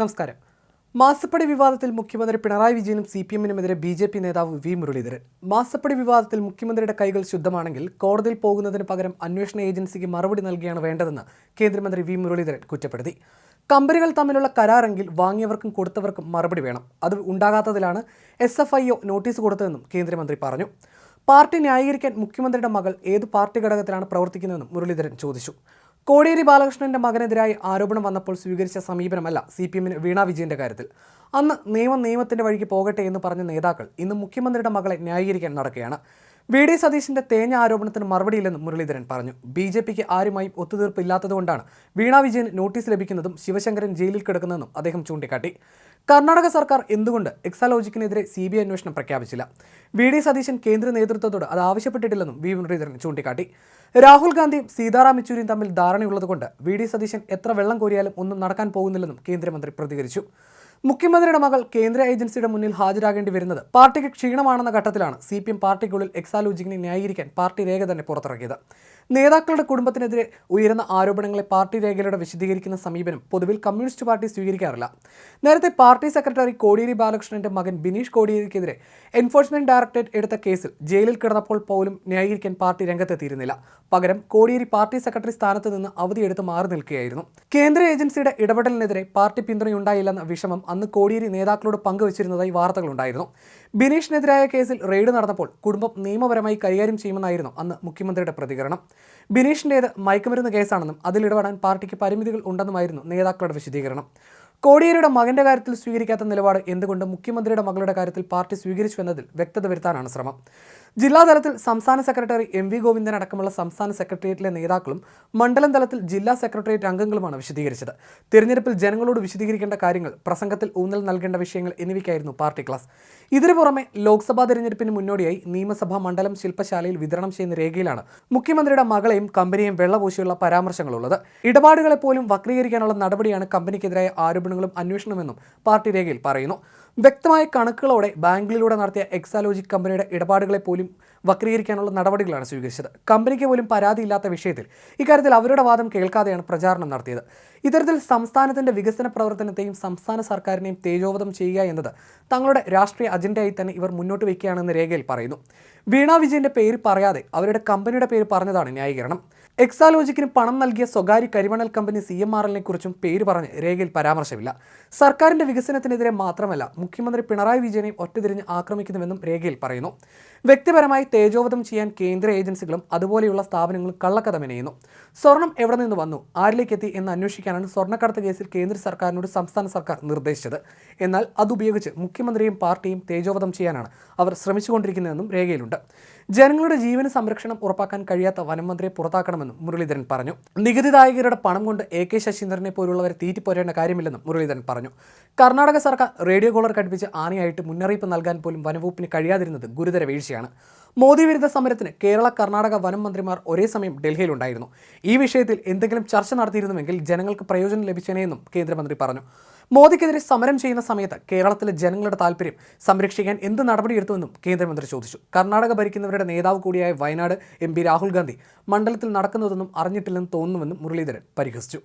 നമസ്കാരം. മാസപ്പടി വിവാദത്തിൽ മുഖ്യമന്ത്രി പിണറായി വിജയനും സി പി എമ്മിനുമെതിരെ ബി ജെ പി നേതാവ് വി മുരളീധരൻ. മാസപ്പടി വിവാദത്തിൽ മുഖ്യമന്ത്രിയുടെ കൈകൾ ശുദ്ധമാണെങ്കിൽ കോടതിയിൽ പോകുന്നതിന് പകരം അന്വേഷണ ഏജൻസിക്ക് മറുപടി നൽകിയാണ് വേണ്ടതെന്ന് കേന്ദ്രമന്ത്രി വി മുരളീധരൻ കുറ്റപ്പെടുത്തി. കമ്പനികൾ തമ്മിലുള്ള കരാറെങ്കിൽ വാങ്ങിയവർക്കും കൊടുത്തവർക്കും മറുപടി വേണം. അത് ഉണ്ടാകാത്തതിലാണ് S F I O notice കൊടുത്തതെന്നും കേന്ദ്രമന്ത്രി പറഞ്ഞു. പാർട്ടി ന്യായീകരിക്കാൻ മുഖ്യമന്ത്രിയുടെ മകൾ ഏത് പാർട്ടി ഘടകത്തിലാണ് പ്രവർത്തിക്കുന്നതെന്നും മുരളീധരൻ ചോദിച്ചു. കോടിയേരി ബാലകൃഷ്ണന്റെ മകനെതിരായി ആരോപണം വന്നപ്പോൾ സ്വീകരിച്ച സമീപനമല്ല സി പി എമ്മിന് വീണ വിജയന്റെ കാര്യത്തിൽ. അന്ന് നിയമം നിയമത്തിന്റെ വഴിക്ക് പോകട്ടെ എന്ന് പറഞ്ഞ നേതാക്കൾ ഇന്ന് മുഖ്യമന്ത്രിയുടെ മകളെ ന്യായീകരിക്കാൻ നടക്കുകയാണ്. വി ഡി സതീശിന്റെ തേഞ്ഞ ആരോപണത്തിന് മറുപടിയില്ലെന്നും മുരളീധരൻ പറഞ്ഞു. ബി ജെ പിക്ക് ആരുമായും ഒത്തുതീർപ്പില്ലാത്തതുകൊണ്ടാണ് വീണ വിജയൻ നോട്ടീസ് ലഭിക്കുന്നതും ശിവശങ്കരൻ ജയിലിൽ കിടക്കുന്നതെന്നും അദ്ദേഹം ചൂണ്ടിക്കാട്ടി. കർണാടക സർക്കാർ എന്തുകൊണ്ട് എക്സാലോജിക്കിനെതിരെ സി ബി ഐ അന്വേഷണം പ്രഖ്യാപിച്ചില്ല? വി ഡി സതീശൻ കേന്ദ്ര നേതൃത്വത്തോട് അത് ആവശ്യപ്പെട്ടിട്ടില്ലെന്നും വി മുരളീധരൻ ചൂണ്ടിക്കാട്ടി. രാഹുൽ ഗാന്ധിയും സീതാറാം യെച്ചൂരിയും തമ്മിൽ ധാരണയുള്ളതുകൊണ്ട് വി ഡി സതീശൻ എത്ര വെള്ളം കോരിയാലും ഒന്നും നടക്കാൻ പോകുന്നില്ലെന്നും കേന്ദ്രമന്ത്രി പ്രതികരിച്ചു. മുഖ്യമന്ത്രിയുടെ മകൾ കേന്ദ്ര ഏജൻസിയുടെ മുന്നിൽ ഹാജരാകേണ്ടി വരുന്നത് പാർട്ടിക്ക് ക്ഷീണമാണെന്ന ഘട്ടത്തിലാണ്. സി പി എം പാർട്ടിക്കുള്ളിൽ എക്സാലോജിക്കിനെ ന്യായീകരിക്കാൻ പാർട്ടി രേഖ തന്നെ പുറത്തിറക്കിയത്. നേതാക്കളുടെ കുടുംബത്തിനെതിരെ ഉയരുന്ന ആരോപണങ്ങളെ പാർട്ടി രേഖയിലൂടെ വിശദീകരിക്കുന്ന സമീപനം പൊതുവിൽ കമ്മ്യൂണിസ്റ്റ് പാർട്ടി സ്വീകരിക്കാറില്ല. നേരത്തെ പാർട്ടി സെക്രട്ടറി കോടിയേരി ബാലകൃഷ്ണന്റെ മകൻ ബിനീഷ് കോടിയേരിക്കെതിരെ എൻഫോഴ്സ്മെന്റ് ഡയറക്ടറേറ്റ് എടുത്ത കേസിൽ ജയിലിൽ കിടന്നപ്പോൾ പോലും ന്യായീകരിക്കാൻ പാർട്ടി രംഗത്തെത്തിയിരുന്നില്ല. പകരം കോടിയേരി പാർട്ടി സെക്രട്ടറി സ്ഥാനത്ത് നിന്ന് അവധിയെടുത്ത് മാറി നിൽക്കുകയായിരുന്നു. കേന്ദ്ര ഏജൻസിയുടെ ഇടപെടലിനെതിരെ പാർട്ടി പിന്തുണയുണ്ടായില്ലെന്ന വിഷമം അന്ന് കോടിയേരി നേതാക്കളോട് പങ്കുവച്ചിരുന്നതായി വാർത്തകളുണ്ടായിരുന്നു. ബിനീഷിനെതിരായ കേസിൽ റെയ്ഡ് നടന്നപ്പോൾ കുടുംബം നിയമപരമായി കൈകാര്യം ചെയ്യുമെന്നായിരുന്നു അന്ന് മുഖ്യമന്ത്രിയുടെ പ്രതികരണം. ബിനീഷിന്റേത് മയക്കുമരുന്ന് കേസാണെന്നും അതിലിടപെടാൻ പാർട്ടിക്ക് പരിമിതികൾ ഉണ്ടെന്നുമായിരുന്നു നേതാക്കളുടെ വിശദീകരണം. കോടിയേരിയുടെ മകന്റെ കാര്യത്തിൽ സ്വീകരിക്കാത്ത നിലപാട് എന്തുകൊണ്ട് മുഖ്യമന്ത്രിയുടെ മകളുടെ കാര്യത്തിൽ പാർട്ടി സ്വീകരിച്ചു എന്നതിൽ വ്യക്തത വരുത്താനാണ് ശ്രമം. ജില്ലാതലത്തിൽ സംസ്ഥാന സെക്രട്ടറി എം വി ഗോവിന്ദൻ അടക്കമുള്ള സംസ്ഥാന സെക്രട്ടേറിയറ്റിലെ നേതാക്കളും മണ്ഡലം തലത്തിൽ ജില്ലാ സെക്രട്ടേറിയറ്റ് അംഗങ്ങളുമാണ് വിശദീകരിച്ചത്. തിരഞ്ഞെടുപ്പിൽ ജനങ്ങളോട് വിശദീകരിക്കേണ്ട കാര്യങ്ങൾ പ്രസംഗത്തിൽ ഊന്നൽ നൽകേണ്ട വിഷയങ്ങൾ എന്നിവയ്ക്കായിരുന്നു പാർട്ടി ക്ലാസ്. ഇതിനു പുറമെ ലോക്സഭാ തെരഞ്ഞെടുപ്പിന് മുന്നോടിയായി നിയമസഭാ മണ്ഡലം ശില്പശാലയിൽ വിതരണം ചെയ്യുന്ന രേഖയിലാണ് മുഖ്യമന്ത്രിയുടെ മകളെയും കമ്പനിയെയും വെള്ളപൂശിയുള്ള പരാമർശങ്ങളുള്ളത്. ഇടപാടുകളെ പോലും വക്രീകരിക്കാനുള്ള നടപടിയാണ് കമ്പനിക്കെതിരായ ആരോപണങ്ങളും അന്വേഷണമെന്നും പാർട്ടി രേഖയിൽ പറയുന്നു. വ്യക്തമായ കണക്കുകളോടെ ബാങ്കുകളിലൂടെ നടത്തിയ എക്സാലോജിക് കമ്പനിയുടെ ഇടപാടുകളെ പോലും വക്രീകരിക്കാനുള്ള നടപടികളാണ് സ്വീകരിച്ചത്. കമ്പനിക്ക് പോലും പരാതിയില്ലാത്ത വിഷയത്തിൽ ഇക്കാര്യത്തിൽ അവരുടെ വാദം കേൾക്കാതെയാണ് പ്രചാരണം നടത്തിയത്. ഇത്തരത്തിൽ സംസ്ഥാനത്തിന്റെ വികസന പ്രവർത്തനത്തെയും സംസ്ഥാന സർക്കാരിനെയും തേജോവധം ചെയ്യുക എന്നത് തങ്ങളുടെ രാഷ്ട്രീയ അജണ്ടയായി തന്നെ ഇവർ മുന്നോട്ട് വയ്ക്കുകയാണെന്ന് രേഖയിൽ പറയുന്നു. വീണ വിജയന്റെ പേര് പറയാതെ അവരുടെ കമ്പനിയുടെ പേര് പറഞ്ഞതാണ് ന്യായീകരണം. എക്സാലോജിക്കിന് പണം നൽകിയ സ്വകാര്യ കരിമണൽ കമ്പനി സി എം ആർ എല്ലിനെ കുറിച്ചും പേര് പറഞ്ഞ് രേഖയിൽ പരാമർശമില്ല. സർക്കാരിന്റെ വികസനത്തിനെതിരെ മാത്രമല്ല മുഖ്യമന്ത്രി പിണറായി വിജയനെയും ഒറ്റതിരിഞ്ഞ് ആക്രമിക്കുന്നുവെന്നും രേഖയിൽ പറയുന്നു. വ്യക്തിപരമായി തേജോവധം ചെയ്യാൻ കേന്ദ്ര ഏജൻസികളും അതുപോലെയുള്ള സ്ഥാപനങ്ങളും കള്ളക്കഥമെനയുന്നു സ്വർണം എവിടെ നിന്ന് വന്നു? ആരിലേക്ക് എത്തി എന്ന് അന്വേഷിക്കാനാണ് സ്വർണക്കടത്ത് കേസിൽ കേന്ദ്ര സർക്കാരിനോട് സംസ്ഥാന സർക്കാർ നിർദ്ദേശിച്ചത്. എന്നാൽ അതുപയോഗിച്ച് മുഖ്യമന്ത്രിയും പാർട്ടിയും തേജോവധം ചെയ്യാനാണ് അവർ ശ്രമിച്ചുകൊണ്ടിരിക്കുന്നതെന്നും രേഖയിലുണ്ട്. ജനങ്ങളുടെ ജീവന സംരക്ഷണം ഉറപ്പാക്കാൻ കഴിയാത്ത വനംമന്ത്രിയെ പുറത്താക്കണമെന്നും മുരളീധരൻ പറഞ്ഞു. നികുതിദായകരുടെ പണം കൊണ്ട് എ കെ ശശീന്ദ്രനെ പോലുള്ളവരെ തീറ്റിപ്പോരേണ്ട കാര്യമില്ലെന്നും മുരളീധരൻ പറഞ്ഞു. കർണാടക സർക്കാർ റേഡിയോ കോളർ ഘടിപ്പിച്ച് ആനയായിട്ട് മുന്നറിയിപ്പ് നൽകാൻ പോലും വനവകുപ്പിന് കഴിയാതിരുന്നത് ഗുരുതര വീഴ്ചയാണ്. മോദി വിരുദ്ധ സമരത്തിന് കേരള കർണാടക വനം മന്ത്രിമാർ ഒരേ സമയം ഡൽഹിയിലുണ്ടായിരുന്നു. ഈ വിഷയത്തിൽ എന്തെങ്കിലും ചർച്ച നടത്തിയിരുന്നുവെങ്കിൽ ജനങ്ങൾക്ക് പ്രയോജനം ലഭിച്ചേനെയെന്നും കേന്ദ്രമന്ത്രി പറഞ്ഞു. മോദിക്കെതിരെ സമരം ചെയ്യുന്ന സമയത്ത് കേരളത്തിലെ ജനങ്ങളുടെ താല്പര്യം സംരക്ഷിക്കാൻ എന്ത് നടപടിയെടുത്തുവെന്നും കേന്ദ്രമന്ത്രി ചോദിച്ചു. കർണാടക ഭരിക്കുന്നവരുടെ നേതാവ് കൂടിയായ വയനാട് എം രാഹുൽ ഗാന്ധി മണ്ഡലത്തിൽ നടക്കുന്നതൊന്നും അറിഞ്ഞിട്ടില്ലെന്ന് തോന്നുന്നുവെന്നും മുരളീധരൻ പരിഹസിച്ചു.